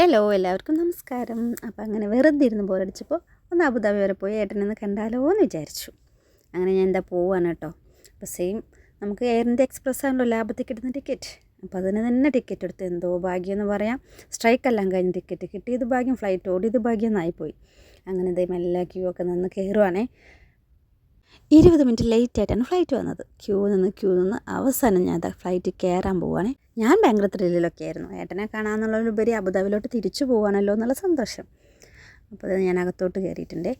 Hello എല്ലാവർക്കും നമസ്കാരം. അപ്പോൾ അങ്ങനെ വെറുതെ ഇരുന്ന് ബോറടിച്ചപ്പോൾ ഒന്ന് അബുദാബി വരെ പോയി ഏട്ടനെ ഒന്ന് കണ്ടാലോ എന്ന് വിചാരിച്ചു. അങ്ങനെ ഞാൻ എന്താ പോവാണ് കേട്ടോ. അപ്പോൾ സെയിം നമുക്ക് എയർ ഇന്ത്യ എക്സ്പ്രസ് ആണല്ലോ ലാഭത്തിൽ കിട്ടുന്ന ടിക്കറ്റ് അപ്പോൾ അതിന് തന്നെ ടിക്കറ്റ് എടുത്ത് എന്തോ ഭാഗ്യം എന്ന് പറയാം. സ്ട്രൈക്കെല്ലാം കഴിഞ്ഞ് ടിക്കറ്റ് കിട്ടിയത് ഭാഗ്യം ഫ്ലൈറ്റ് ഓടിയത് ഭാഗ്യം എന്നായിപ്പോയി അങ്ങനെ ഇതേ മെല്ലെ ക്യൂ ഒക്കെ നിന്ന് കയറുവാണേ ഇരുപത് മിനിറ്റ് ലേറ്റ് ആയിട്ടാണ് ഫ്ലൈറ്റ് വന്നത്. ക്യൂ നിന്ന് ക്യൂ നിന്ന് അവസാനം ഞാൻ ഫ്ലൈറ്റ് കയറാൻ പോവുകയാണേ ഞാൻ ഭയങ്കര ത്രില്ലിലൊക്കെ ആയിരുന്നു. ഏട്ടനെ കാണാമെന്നുള്ളതിലുപരി അബുദാബിലോട്ട് തിരിച്ചു പോവാണല്ലോ എന്നുള്ള സന്തോഷം. അപ്പോൾ ഞാൻ അകത്തോട്ട് കയറിയിട്ടുണ്ട്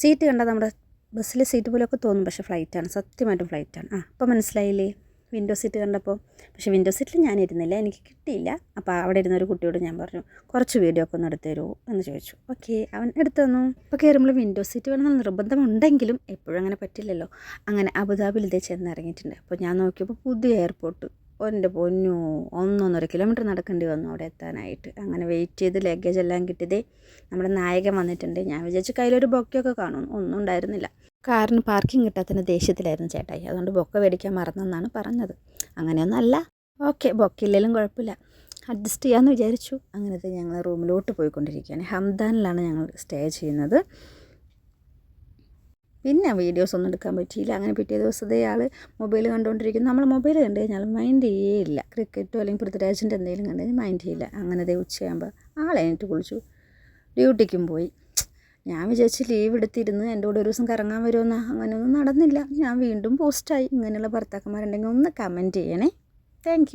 സീറ്റ് കണ്ടാൽ നമ്മുടെ ബസ്സിലെ സീറ്റ് പോലെയൊക്കെ തോന്നും. പക്ഷേ ഫ്ലൈറ്റാണ് സത്യമായിട്ടും ഫ്ലൈറ്റാണ് ആ അപ്പോൾ മനസ്സിലായില്ലേ? വിൻഡോ സീറ്റ് കണ്ടപ്പോൾ പക്ഷേ വിൻഡോ സീറ്റിൽ ഞാൻ ഇരുന്നില്ല എനിക്ക് കിട്ടിയില്ല. അപ്പോൾ അവിടെ ഇരുന്ന ഒരു കുട്ടിയോട് ഞാൻ പറഞ്ഞു കുറച്ച് വീഡിയോ ഒക്കെ ഒന്ന് എടുത്ത് തരുമോ എന്ന് ചോദിച്ചു. ഓക്കെ അവൻ എടുത്തു തന്നു. ഇപ്പോൾ കയറുമ്പോൾ വിൻഡോ സീറ്റ് വേണമെന്ന് നിർബന്ധമുണ്ടെങ്കിലും എപ്പോഴും അങ്ങനെ പറ്റില്ലല്ലോ. അങ്ങനെ അബുദാബിയിൽ ഇതേ ചെന്ന് ഇറങ്ങിയിട്ടുണ്ട് അപ്പോൾ ഞാൻ നോക്കിയപ്പോൾ പുതിയ എയർപോർട്ട് എന്റെ പൊന്നു ഒന്നൊന്നര കിലോമീറ്റർ നടക്കേണ്ടി വന്നു അവിടെ എത്താനായിട്ട്. അങ്ങനെ വെയിറ്റ് ചെയ്ത് ലഗേജ് എല്ലാം കിട്ടിയതേ നമ്മുടെ നായകൻ വന്നിട്ടുണ്ട്. ഞാൻ വിചാരിച്ചു കയ്യിലൊരു ബൊക്കെയൊക്കെ കാണും. ഒന്നും ഉണ്ടായിരുന്നില്ല. കാറിന് പാർക്കിംഗ് കിട്ടാത്തതിന്റെ ദേഷ്യത്തിലായിരുന്നു ചേട്ടായി. അതുകൊണ്ട് ബൊക്ക മേടിക്കാൻ മറന്നെന്നാണ് പറഞ്ഞത്. അങ്ങനെയൊന്നല്ല. ഓക്കെ ബൊക്കില്ലെങ്കിലും കുഴപ്പമില്ല. അഡ്ജസ്റ്റ് ചെയ്യാമെന്ന് വിചാരിച്ചു. അങ്ങനത്തെ ഞങ്ങൾ റൂമിലോട്ട് പോയിക്കൊണ്ടിരിക്കുകയാണ്. ഹംദാനിലാണ് ഞങ്ങൾ സ്റ്റേ ചെയ്യുന്നത്. പിന്നെ വീഡിയോസ് ഒന്നും എടുക്കാൻ പറ്റിയില്ല. അങ്ങനെ പിറ്റേ ദിവസത്തെ ആൾ മൊബൈൽ കണ്ടുകൊണ്ടിരിക്കുന്നു നമ്മൾ മൊബൈൽ കണ്ടു കഴിഞ്ഞാൽ മൈൻഡ് ചെയ്യേയില്ല. ക്രിക്കറ്റോ അല്ലെങ്കിൽ പൃഥ്വിരാജിന്റെ എന്തെങ്കിലും കണ്ടു കഴിഞ്ഞാൽ മൈൻഡ് ചെയ്യില്ല. അങ്ങനെ ദേ ഉച്ചയാകുമ്പോൾ എന്നിട്ട് കുളിച്ചു. ഡ്യൂട്ടിക്കും പോയി. ഞാൻ വിചാരിച്ച് ലീവ് എടുത്തിരുന്ന് എന്റെ കൂടെ ഒരു ദിവസം കറങ്ങാൻ വരുമെന്ന് അങ്ങനെയൊന്നും നടന്നില്ല. ഞാൻ വീണ്ടും പോസ്റ്റായി ഇങ്ങനെയുള്ള ഭർത്താക്കന്മാരുണ്ടെങ്കിൽ ഒന്ന് കമന്റ് ചെയ്യണേ. താങ്ക്